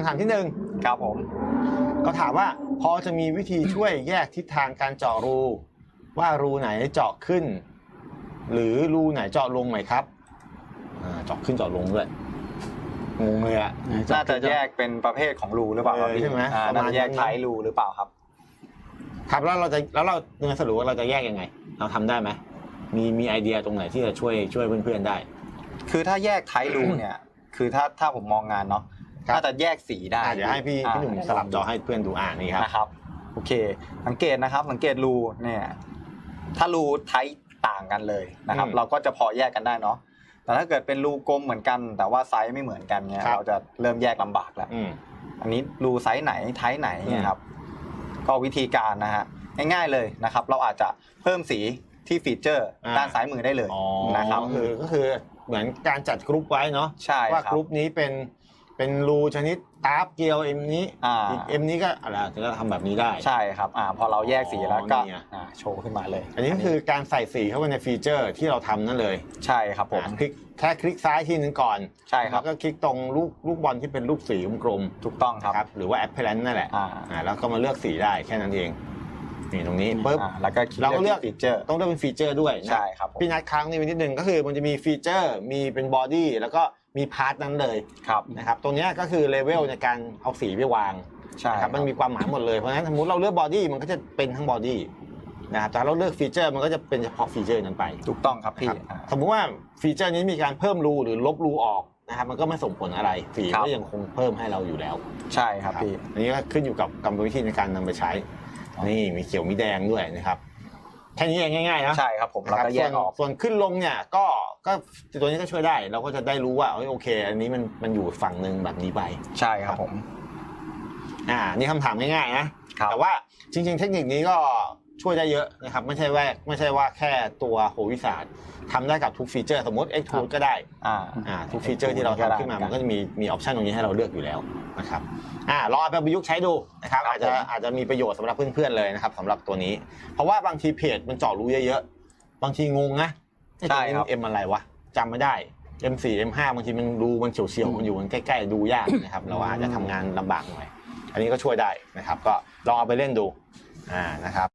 ำถามที่หนึ่งครับผม ก็ถามว่าพอจะมีวิธีช่วยแยกทิศทางการเจาะรู ว่ารูไหนเจาะขึ้น หรือรูไหนเจาะลงไหมครับอ่าเจาะขึ้นเจาะลงด้วยงงเลยอะน่าจะแยกเป็นประเภทของรูหรือเปล่าครับเออพี่ใช่ไหมอ่าประมาณน่าจะแยกนั้นนะท้ายรูหรือเปล่าครับ ครับแล้วเราจะแล้วเราจะสรุปว่าเราจะแยกยังไง เราทำได้ไหมมีมีไอเดียตรงไหนที่จะช่วยช่วยเพื่อนๆได้ คือถ้าแยกท้ายรูเนี่ย คือถ้าถ้าผมมองงานเนาะครับ น่าจะแยกสีได้อะเดี๋ยวให้พี่อ่าพี่หนุ่มสลับจอให้เพื่อนดูอ่านี่ครับนะครับโอเค สังเกตนะครับ สังเกตรูเนี่ย ถ้ารูไทยต่างกันเลยนะครับอืมเราก็จะพอแยกกันได้เนาะแต่ถ้าเกิดเป็นรูกลมเหมือนกัน แต่ว่าไซส์ไม่เหมือนกันเนี่ยครับเราจะเริ่มแยกลำบากแล้วอืมอันนี้รูไซส์ไหนไทป์ไหนเนี่ยครับ ก็วิธีการนะฮะง่ายๆเลยนะครับ เราอาจจะเพิ่มสีที่ฟีเจอร์อ่าด้านซ้ายมือได้เลยอ๋อนะครับก็คือก็คือเหมือนการจัดกรุ๊ปไว้เนาะใช่ว่าครับกรุ๊ปนี้เป็น เป็นรูชนิดตาร์ฟเกลียวเอ็มนี้อ่า อีกเอ็มนี้ก็อะไรจะทำแบบนี้ได้ ใช่ครับอ่าพอเราแยกสีแล้วก็อ๋อนี่ไง อ่าโชว์ขึ้นมาเลยอันนี้ก็คือการใส่สีเข้าไปในฟีเจอร์ที่เราทำนั่นเลยใช่ครับผมอะคลิกแค่คลิกซ้ายทีนึงก่อนใช่ครัแล้บวก็คลิกตรงลูกลูกบอลที่เป็นรูปสีกลมถูกต้องๆครับครับหรือว่า apparent นั่นแหละอ่า อ่าแล้วก็มาเลือกสีได้แค่นั้นเอง นี่ตรงนี้ปุ๊บอ่าแล้วก็เราก็เลือกฟีเจอร์ ต้องเลือกเป็นฟีเจอร์ด้วยนะใช่ครับผมพี่นัดค้างนี่ไปนิดนึงก็คือมันจะมีฟีเจอร์ มีเป็นบอดี้แล้วก็มีพาร์ทนั้นเลยครับนะครับตรงเนี้ยก็คือเลเวลในการเอาสีไปวางใช่นะคครัรับบมันมีความหมายหมดเลยเพราะฉะนั้นสมมติเราเลือกบอดี้มันก็จะเป็นทั้งบอดี้นะครับแต่เราเลือกฟีเจอร์มันก็จะเป็นเฉพาะฟีเจอร์นั้นไป ถูกต้องครับพี่นะครับอ่า สมมุติว่าฟีเจอร์นี้มีการเพิ่มรูหรือลบรูออกนะครับมันก็ไม่ส่งผลอะไรสีครับ ก็ยังคงเพิ่มให้เราอยู่แล้ว ใช่ครับนะพี่ อันนี้ก็ขึ้นอยู่กับกรรมวิธีในการนำไปใช้ครับ นี่มีเขียวมีแดงด้วยนะครับแค่นี้เองง่ายๆนะใช่ครับผมเราก็แยกออกส่วนส่วนขึ้นลงเนี่ยก็ก็ตัวนี้ก็ช่วยได้ เราก็จะได้รู้ว่าเอ้ยโอเค อันนี้มันมันอยู่ฝั่งหนึ่งแบบนี้ไปใช่ครับผม อ่า นี่คำถามง่ายๆนะครับแต่ว่าจริง ๆ เทคนิคนี้ก็ ช่วยได้เยอะนะครับไม่ใช่ว่าไม่ใช่ว่าแค่ตัวโหวิสาทำได้กับทุกฟีเจอร์ สมมติ X ครับก็ได้อ่าอ่าทุกฟีเจอร์ที่เราทำขึ้นมามันก็จะมีมีออปชันตรงนี้ให้เราเลือกอยู่แล้วนะครับอ่าลองเอาไปประยุกต์ใช้ดูนะครับครับอาจจะผมอาจจะมีประโยชน์สำหรับเพื่อนๆเลยนะครับสำหรับตัวนี้ เพราะว่าบางทีเพจมันเจาะรู้เยอะๆบางทีงงนะไอ้ตัวนี้มัน M อะไรวะจำไม่ได้ M4 M5 บางทีมันดูมันเฉียวๆมันอยู่มันใกล้ๆดูยากนะครับเราอาจจะทำงานลำบากหน่อย อันนี้ก็ช่วยได้นะครับ ก็ลองเอาไปเล่นดูอ่านะครับ